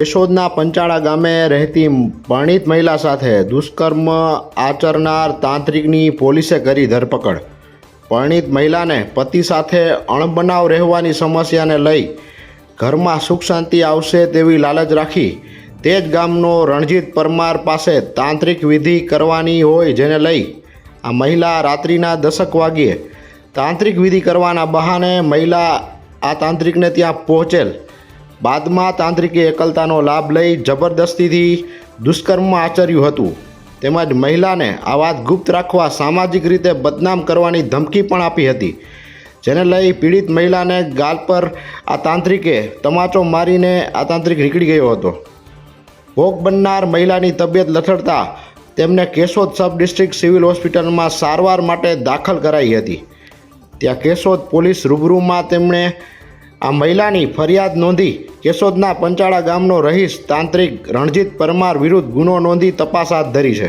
કેશોદના પંચાળા ગામે રહેતી પરણિત મહિલા સાથે દુષ્કર્મ આચરનાર તાંત્રિકની પોલીસે કરી ધરપકડ. પરણિત મહિલાને પતિ સાથે અણબનાવ રહેવાની સમસ્યાને લઈ ઘરમાં સુખ શાંતિ આવશે તેવી લાલચ રાખી તે જ ગામનો રણજીત પરમાર પાસે તાંત્રિક વિધિ કરવાની હોય જેને લઈ આ મહિલા રાત્રિના દશક વાગ્યે તાંત્રિક વિધિ કરવાના બહાને મહિલા આ તાંત્રિકને ત્યાં પહોંચેલ. બાદમાં તાંત્રિકે એકલતાનો લાભ લઈ જબરદસ્તીથી દુષ્કર્મ આચર્યું હતું. તેમજ મહિલાને આ વાત ગુપ્ત રાખવા સામાજિક રીતે બદનામ કરવાની ધમકી પણ આપી હતી. જેને લઈ પીડિત મહિલાને ગાલ પર આ તાંત્રિકે તમાચો મારીને આ તાંત્રિક નીકળી ગયો હતો. ભોગ બનનાર મહિલાની તબિયત લથડતા તેમને કેશોદ સબ ડિસ્ટ્રિક્ટ સિવિલ હોસ્પિટલમાં સારવાર માટે દાખલ કરાઈ હતી. ત્યાં કેશોદ પોલીસ રૂબરૂમાં તેમણે આ મહિલાની ફરિયાદ નોંધી કેશોદના પંચાળા ગામનો રહીશ તાંત્રિક રણજીત પરમાર વિરુદ્ધ ગુનો નોંધી તપાસ હાથ ધરી છે.